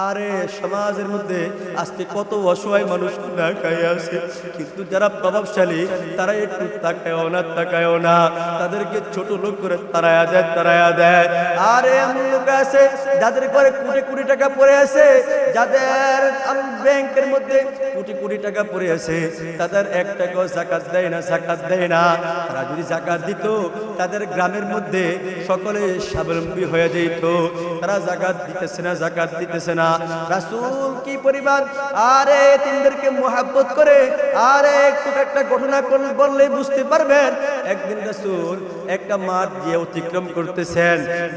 আরে, সমাজের মধ্যে আজকে কত অসহায় মানুষ না খাই আছে। কিন্তু যারা প্রভাবশালী, তারা একটু তাকায়ও না তাকায়ও না। তাদেরকে ছোট লোক করে তারায়া দেয় তারায়া দেয়। আরে, এমন লোক আছে যাদের ঘরে কুড়ি কুড়ি টাকা পরে আছে। যাদের ব্যাংকের মধ্যে কোটি কোটি টাকা পড়ে আছে, তাদের এক টাকাও জাকাত দেয় না, জাকাত দেয় না। তারা যদি জাকাত দিত, তাদের গ্রামের মধ্যে সকলে স্বাবলম্বী হয়ে যেত। তারা জাকাত দিতেছে না, জাকাত দিতেছে না। রাসূল কি পরিবার? আরে, তিনদেরকে মোহাব্বত করে আরে একটু একটা ঘটনা বললে বুঝতে পারবেন। একদিন রাসুল একটা মাঠ দিয়ে অতিক্রম করতেছেন।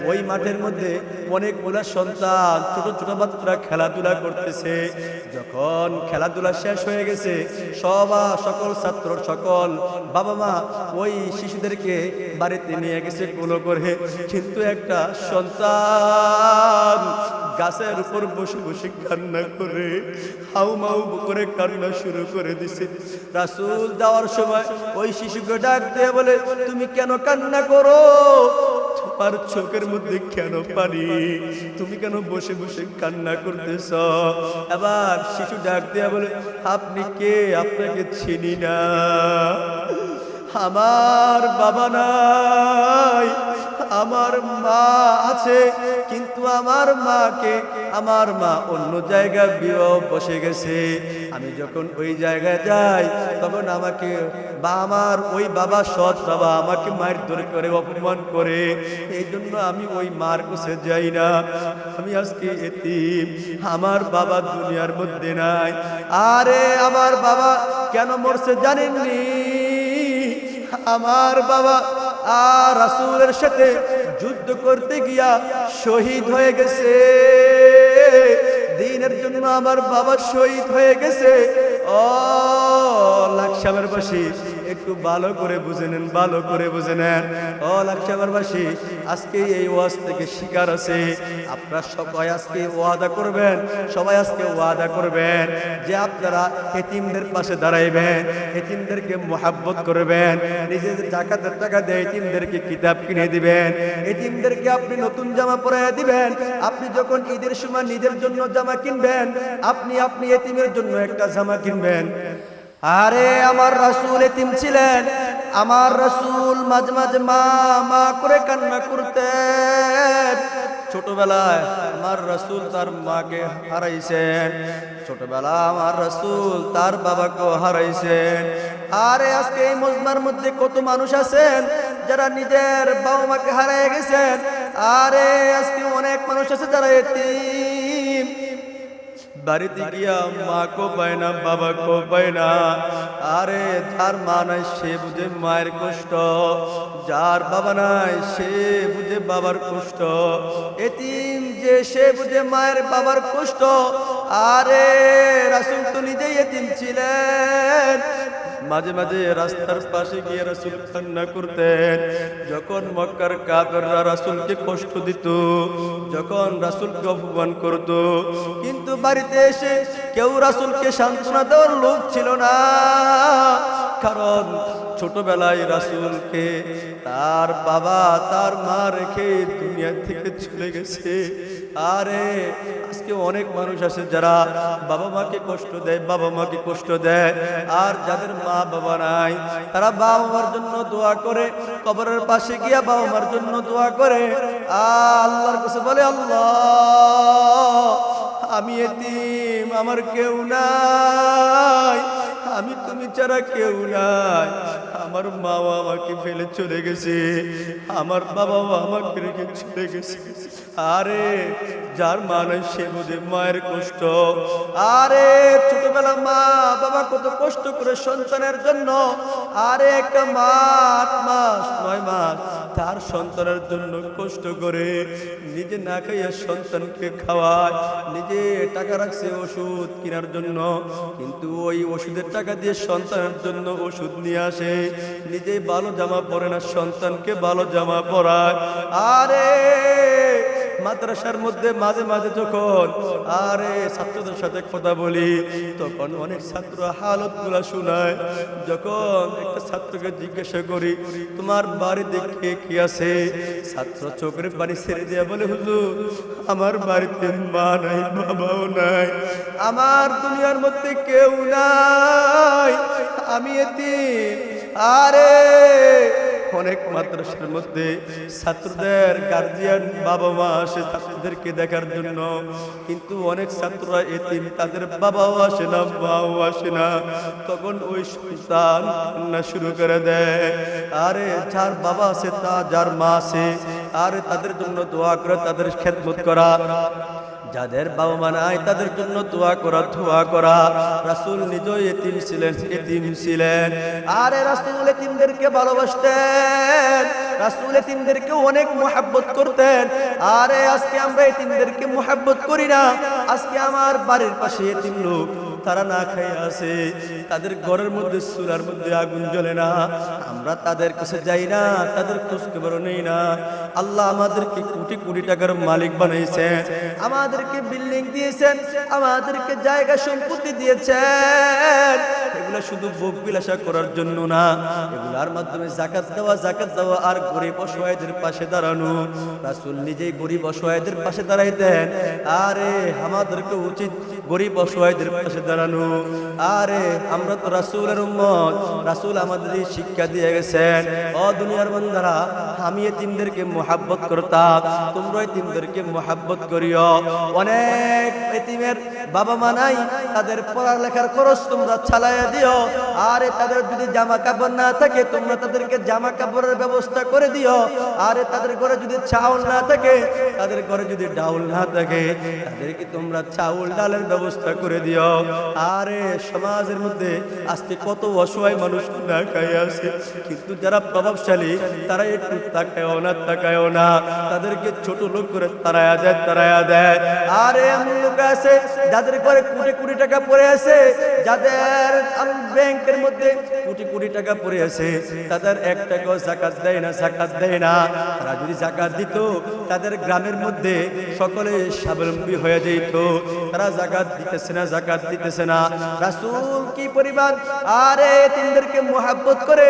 ওই মাঠের মধ্যে অনেকগুলা সন্তান, ছোট ছোট বাচ্চারা খেলাধুলা করতেছে। যখন খেলাধুলা শেষ হয়ে গেছে, সবা সকল ছাত্র সকল বাবা মা ওই শিশুদেরকে বাড়িতে নিয়ে গেছে কোলো করে। কিন্তু একটা সন্তান গাছের উপর বসে বসে কান্না করে, হাউ মাউ করে কান্না শুরু করে দিছে। রাসুল যাওয়ার সময় ওই শিশুকে ডাক দিয়ে বলে, তুমি কেন কান্না করো? তোমার চোখের মধ্যে কেন পানি? তুমি কেন বসে বসে কান্না করতেছ? আবার শিশু ডাক দেয়া বলে, আপনি কে? আপনাকে চিনি না। আমার বাবা নাই। আমার মা আছে, কিন্তু আমার মাকে আমার মা অন্য জায়গায় বিবাহ বসে গেছে। আমি যখন ওই জায়গায় যাই, তখন আমাকে বা আমার ওই বাবা সৎ বাবা আমাকে মায়ের ধরে করে অপমান করে। এই জন্য আমি ওই মার কাছে যাই না। আমি আজকে এতিম, আমার বাবা দুনিয়ার মধ্যে নাই। আরে আমার বাবা কেন মরছে জানেননি? আমার বাবা আর রাসুলের সাথে যুদ্ধ করতে গিয়া শহীদ হয়ে গেছে। দিনের জন্য আমার বাবা শহীদ হয়ে গেছে। ও লাকসামের বাসী একটু ভালো করে বুঝে নেন, ভালো করে বুঝে নেন। ও লাকসামের বাসী আজকে এই ওয়াজ থেকে শিকার আছে। আপনারা সবাই আজকে ওয়াদা করবেন, সবাই আজকে ওয়াদা করবেন যে আপনারা এতিমদের পাশে দাঁড়াইবেন, এতিমদেরকে মোহাব্বত করবেন নিজেদের জাকাতের টাকা দিয়ে এতিমদেরকে কিতাব কিনে দিবেন, এতিমদেরকে আপনি নতুন জামা পরাইয়া দিবেন, আপনি যখন ঈদের সময় নিজের জন্য জামা কিনবেন, আপনি আপনি এতিমের জন্য একটা জামা কিনবেন। আরে আমার রাসূল এতিম ছিলেন। আমার রাসূল মাঝে মাঝে মা মা করে কান্না করতেন। ছোটবেলায় আমার রাসূল তার মাকে হারাইছেন। ছোটবেলা আমার রাসূল তার বাবাকে হারাইছেন। আরে আজকে এই মজমার মধ্যে কত মানুষ আছেন যারা নিজের বাবা মাকে হারিয়ে গেছেন। আরে আজকে অনেক মানুষ আছে যারা এতিম। বাড়িতে গিয়া মা কো পায় না, বাবা কো পায় না। আরে তার মা নাই, সে বুঝে মায়ের কষ্ট। যার বাবা নাই, সে বুঝে বাবার কষ্ট। এতিম যে সে বুঝে মায়ের বাবার কষ্ট। আরে রাসুল তো নিজেই এতিম ছিলেন। মাঝে মাঝে রাস্তার পাশে গিয়ে রাসুল কান্না করতেন। যখন মক্কার কাপেররা রাসুলকে কষ্ট দিত, যখন রাসুলকে অপমান করত, কিন্তু বাড়িতে এসে কেউ রাসুলকে সান্ত্বনা দেওয়ার লোক ছিল না। কারণ ছোটবেলায় রাসুলকে তার বাবা, তার মা রেখে দুনিয়া থেকে চলে গেছে। আরে, আজকে অনেক মানুষ আছে যারা বাবা মাকে কষ্ট দেয়, বাবা মাকে কষ্ট দেয়, আর যাদের মা বাবা নাই, তারা বাবা মার জন্য দোয়া করে, কবরের পাশে গিয়া বাবা মার জন্য দোয়া করে। আল্লাহর কাছে বলে, আল্লাহ, আমি এতিম, আমার কেউ নাই। আমি তুমি ছাড়া কেউ নাই। আমার মা আমাকে ফেলে চলে গেছে। আমার বাবাও আমাকে রেখে চলে গেছে। আরে, যার মা নাই সে বোঝে মায়ের কষ্ট। আরে, ছোটবেলা মা বাবা কত কষ্ট করে সন্তানের জন্য। আরে, একটা মাস, নয় মাস। তার সন্তানের জন্য কষ্ট করে নিজে না খাইয়া সন্তানকে খাওয়ায়, নিজে টাকা রাখছে ওষুধ কেনার জন্য, কিন্তু ওই ওষুধের টাকা দিয়ে সন্তানের জন্য ওষুধ নিয়ে আসে, নিজে ভালো জামা পরে না সন্তানকে ভালো জামা পরায়। আরে মাদ্রাসার মধ্যে মাঝে মাঝে যখন আরে ছাত্রদের সাথে কথা বলি, তখন অনেক ছাত্র হালতগুলা শোনায়। যখন একটা ছাত্রকে জিজ্ঞাসা করি, তোমার বাড়িতে কে কি আছে? ছাত্র চোখের পানি ছেড়ে দিয়া বলে, হুজুর, আমার বাড়িতে মা নাই, বাবাও নাই। আমার দুনিয়ার মধ্যে কেউ নাই। আমি এতিম। আরে অনেক মাদ্রাসার মধ্যে ছাত্রদের গার্জিয়ান বাবা মা আসে ছাত্রদেরকে দেখার জন্য। কিন্তু অনেক ছাত্ররা এতিম, তাদের বাবাও আসে না, মাও আসে না। তখন ওই সন্তান কান্না শুরু করে দেয়। আরে, যার বাবা আছে তা, যার মা আছে, আরে তাদের জন্য দোয়া করে, তাদের খেদমত করা। যাদের বাবা মা নাই, তাদের জন্য তোয়া করা, ধোয়া করা। রাসুল নিজেও এতিম ছিলেন এতিম ছিলেন। আরে রাসুল এতিমদেরকে ভালোবাসতেন, রাসুল এতিমদেরকে অনেক মোহাব্বত করতেন। আরে আজকে আমরা এতিমদেরকে মোহাব্বত করি না, আজকে আমার বাড়ির পাশে এতিম লোক। তারা না খাই আসে। তাদের ঘরের মধ্যে সুরার মধ্যে আগুন জ্বলে না। আমরা তাদের কাছে যাই না, তাদের খোঁজ খবর নেই না। আল্লাহ আমাদেরকে কোটি কোটি টাকার মালিক বানাইছেন। আমাদেরকে বিল্ডিং দিয়েছেন, আমাদেরকে জায়গা সম্পত্তি দিয়েছেন। এগুলো শুধু ভোগ বিলাসা করার জন্য না। এগুলার মাধ্যমে জাকাত দেওয়া জাকাত দেওয়া আর গরিব অসহায়দের পাশে দাঁড়ানো। রাসূল নিজেই গরিব অসহায়দের পাশে দাঁড়াইতেন। আরে, আমাদেরকে উচিত গরিব অসহায়দের পাশে দাঁড়ানো। আরে, আমরা তো রাসূলের উম্মত। রাসূল আমাদের শিক্ষা দিয়ে গেছেন। অ দুনিয়ার বান্দারা, আমি এতিমদেরকে মোহাব্বত করতাম। তোমরা এতিমদেরকে মোহাব্বত করিও। অনেক এতিমের বাবা মা নাই, তাদের পড়ালেখার খরচ তোমরা চালাইয়া দিও। আরে তাদের যদি জামা কাপড় না থাকে, তোমরা তাদেরকে জামা কাপড়ের ব্যবস্থা করে দিও। আরে তাদের ঘরে যদি চাউল না থাকে, তাদের ঘরে যদি ডাউল না থাকে, তাদেরকে তোমরা চাউল ডালের ব্যবস্থা করে দিও। আরে সমাজের মধ্যে আজকে কত অসহায় মানুষ না খাই আছে। কিন্তু যারা প্রভাবশালী, তারা একটু তাকায়ও না তাকায়ও না। তাদেরকে ছোট লোক করে তারায়া দেয় তারায়া দেয়। আরে এমন লোক আছে, যাদের ঘরে কোটি কোটি টাকা পড়ে আছে যাদের ব্যাংকের মধ্যে কোটি কোটি টাকা পড়ে আছে, তাদের এক টাকাও জাকাত দেয় না, জাকাত দেয় না। তারা যদি জাকাত দিত, তাদের গ্রামের মধ্যে সকলে স্বাবলম্বী হয়ে যেত। তারা জাকাত দিতেছে না, জাকাত দিতেছে না। রাসূল কি পরিবার? আরে, তিনদেরকে মোহাব্বত করে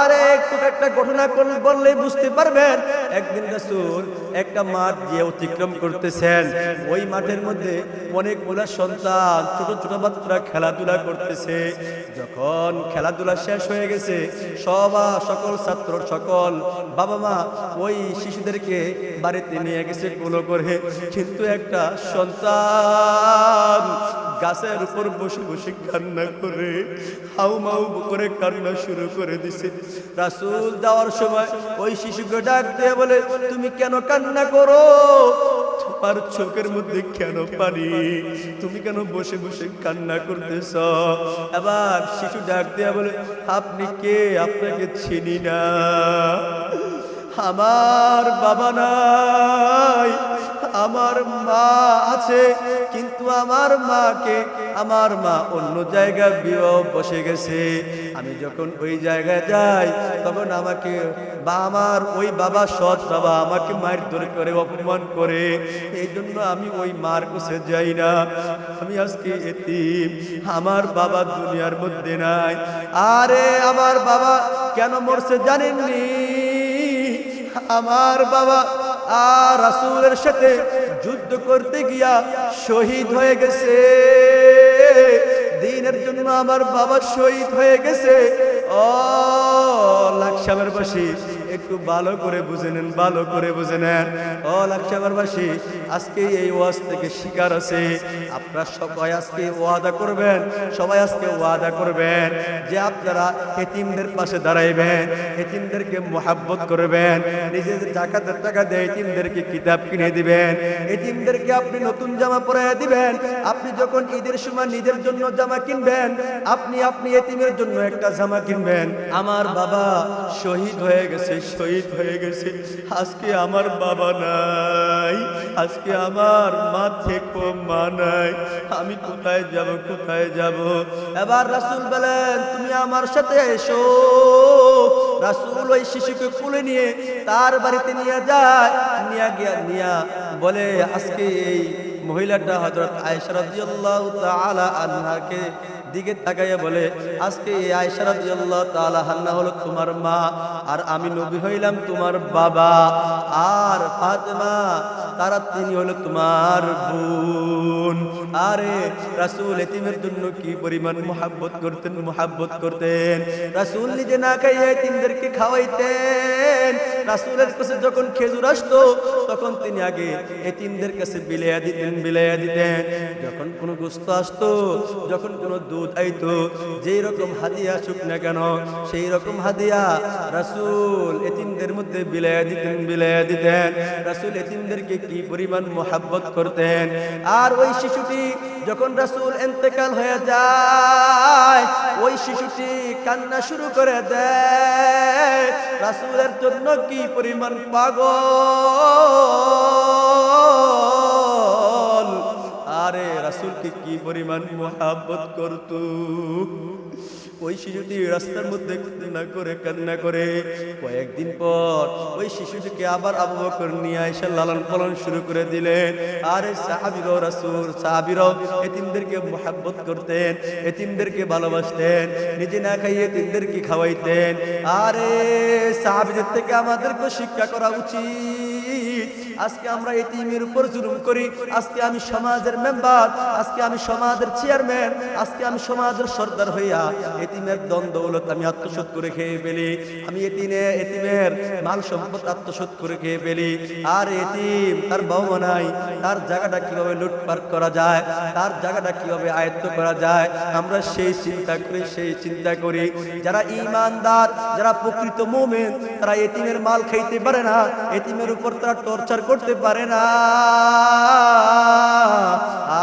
আরে একটু একটা ঘটনা বললে বুঝতে পারবেন। একদিন রাসূল একটা মাঠ দিয়ে অতিক্রম করতেছেন। ওই মাঠের মধ্যে অনেকগুলা সন্তান, ছোট ছোট বাচ্চারা খেলাধুলা করতেছে। যখন খেলাধুলা শেষ হয়ে গেছে, সবা সকল ছাত্র, সকল বাবা মা ওই শিশুদেরকে বাড়িতে নিয়ে গেছে কোলো করে। কিন্তু একটা সন্তান গাছের উপর বসে বসে কান্না করে হাউ মাউ করে কান্না শুরু করে দিছে। রাসুল দেওয়ার সময় ওই শিশুকে ডাক দিয়ে বলে, তুমি কেন কান্না করো? তোমার চোখের মধ্যে কেন পানি? তুমি কেন বসে বসে কান্না করতেছ? আবার শিশু ডাক দেয়া বলে, আপনি কে? আপনাকে চিনি না। আমার বাবা নাই। আমার মা আছে, কিন্তু আমার মাকে, আমার মা অন্য জায়গায় বিবাহ বসে গেছে। আমি যখন ওই জায়গায় যাই, তখন আমাকে বা আমার ওই বাবা সৎ বাবা আমাকে মায়ের ধরে করে অপমান করে। এই জন্য আমি ওই মার কাছে যাই না। আমি আজকে এতিম, আমার বাবা দুনিয়ার মধ্যে নাই। আরে আমার বাবা কেন মরছে জানেননি? আমার বাবা আর রাসূলের সাথে যুদ্ধ করতে গিয়া শহীদ হয়ে গেছে। দিনের জন্য আমার বাবা শহীদ হয়ে গেছে। ও লাকসামের বাসী একটু ভালো করে বুঝে নেন, ভালো করে বুঝে নেন। ও বাসী আজকে এই ওয়াজ থেকে শিকার আছে। আপনারা সবাই আজকে ওয়াদা করবেন, সবাই আজকে ওয়াদা করবেন যে আপনারা এতিমদের পাশে দাঁড়াইবেন, এতিমদেরকে মোহাব্বত করবেন, নিজের জাকাতের টাকা দিয়ে এতিমদেরকে কিতাব কিনে দিবেন, এতিমদেরকে আপনি নতুন জামা পরাইয়া দিবেন, আপনি যখন ঈদের সময় নিজের জন্য জামা কিনবেন, আপনি আপনি এতিমের জন্য একটা জামা কিনবেন। আমার বাবা শহীদ হয়ে গেছে শহীদ হয়ে গেছে। আজকে আমার বাবা নাই, আজকে আমার মা থেকে, মা নাই। আমি কোথায় যাব কোথায় যাব? এবার রাসূল বলেন, তুমি আমার সাথে এসো। রাসুল ওই শিশুকে কুলে নিয়ে তার বাড়িতে নিয়ে যায়, নিয়ে গিয়া নিয়া বলে, আজকে এই মহিলাটা হযরত আয়েশা রাদিয়াল্লাহু তাআলা আনহাকে দিকে তাকাইয়া বলে, আজকে এই রাদিয়াল্লাহু তালা হান্না হলো তোমার মা, আর আমি নবী হইলাম তোমার বাবা, আর ফাতেমা, তারা তিনি হলো তোমার বোন। আরে, রাসূল এতিমের জন্য কি পরিমাণ মোহাব্বত করতেন মোহাব্বত করতেন? রাসূল নিজে না খাইয়ে এতিমদেরকে খাওয়াইতেন। রাসূলের কাছে যখন খেজুর আসতো, তখন তিনি আগে এতিমদের কাছে বিলাইয়া দিতেন বিলাইয়া দিতেন। যখন কোনো গোস্ত আসতো, যখন কোনো দুধ আইতো, যেই রকম হাদিয়া আসুক না কেন, সেই রকম হাদিয়া রাসূল এতিমদের মধ্যে বিলাইয়া দিতেন বিলাইয়া দিতেন। রাসূল এতিমদেরকে কি পরিমাণ মোহাব্বত করতেন? আর ওই শিশুটি যখন রাসুল এন্তেকাল হয়ে যায়, ওই শিশুটি কান্না শুরু করে দেয়, রাসুলের জন্য কি পরিমাণ পাগল? আরে রাসুলকে কি পরিমাণ মোহাব্বত করত? ওই শিশুটি রাস্তার মধ্যে কান্না করে কান্না করে। কয়েকদিন পর ওই শিশুটিকে আবার আবু বকর নিয়ে এসে লালন পালন শুরু করে দিলেন। আরে সাহাবিরাও রাসূল সাহাবিরাও এতিমদেরকে মোহাব্বত করতেন, এতিমদেরকে ভালোবাসতেন, নিজে না খাইয়ে এতিমদেরকে খাওয়াইতেন। আরে সাহাবিদের থেকে আমাদেরকে শিক্ষা করা উচিত। আজকে আমরা এতিমের উপর জুলুম করি, আজকে আমি সমাজের মেম্বার, আজকে আমি সমাজের চেয়ারম্যান, আজকে আমি সমাজের সর্দার হইয়া এতিমের দ্বন্দ্ব দৌলত আমি আত্মসাৎ করে খেয়ে ফেলি। আমি এতিনে এতিমের মাল সম্পদ আত্মসাৎ করে খেয়ে ফেলি। আর এতিম তার বাবা নাই, তার জায়গাটা কীভাবে লুটপাট করা যায়, তার জায়গাটা কীভাবে আয়ত্ত করা যায়, আমরা সেই চিন্তা করি, সেই চিন্তা করি। যারা ইমানদার, যারা প্রকৃত মোমেন, তারা এতিমের মাল খাইতে পারে না। এতিমের উপর তারা টর্চার করতে পারে না।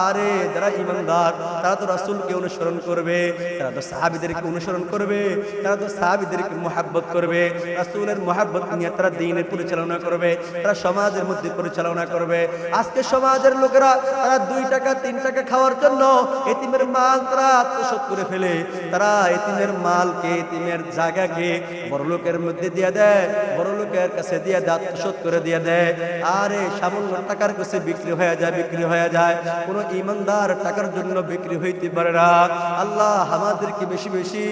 আরে যারা ইমানদার, তারা তো রাসূলকে অনুসরণ করবে, তারা তো সাহাবীদেরকে অনুসরণ করবে, তারা তো সাহাবীদেরকে মোহাব্বত করবে, রাসূলের মোহাব্বত নিয়ে তারা দিনের পরিচালনা করবে, তারা সমাজের মধ্যে পরিচালনা করবে। আজকে সমাজের লোকেরা, তারা দুই টাকা, তিন টাকা খাওয়ার জন্য এতিমের মাল তারা আত্মসাৎ করে ফেলে। তারা এতিমের মালকে, এতিমের জায়গাকে বড় লোকের মধ্যে দিয়ে দেয় বড় লোকের কাছে দিয়ে দেয়, আত্মসাৎ করে দিয়ে দেয়। আরে সামান্য টাকার কাছে বিক্রি হয়ে যায়, বিক্রি হয়ে যায়। কোন ইমানদার টাকার জন্য বিক্রি হইতে পারে না। আল্লাহ আমাদেরকে বেশি বেশি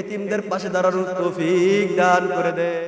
এতিমদের পাশে দাঁড়ানোর তৌফিক দান করে দেয়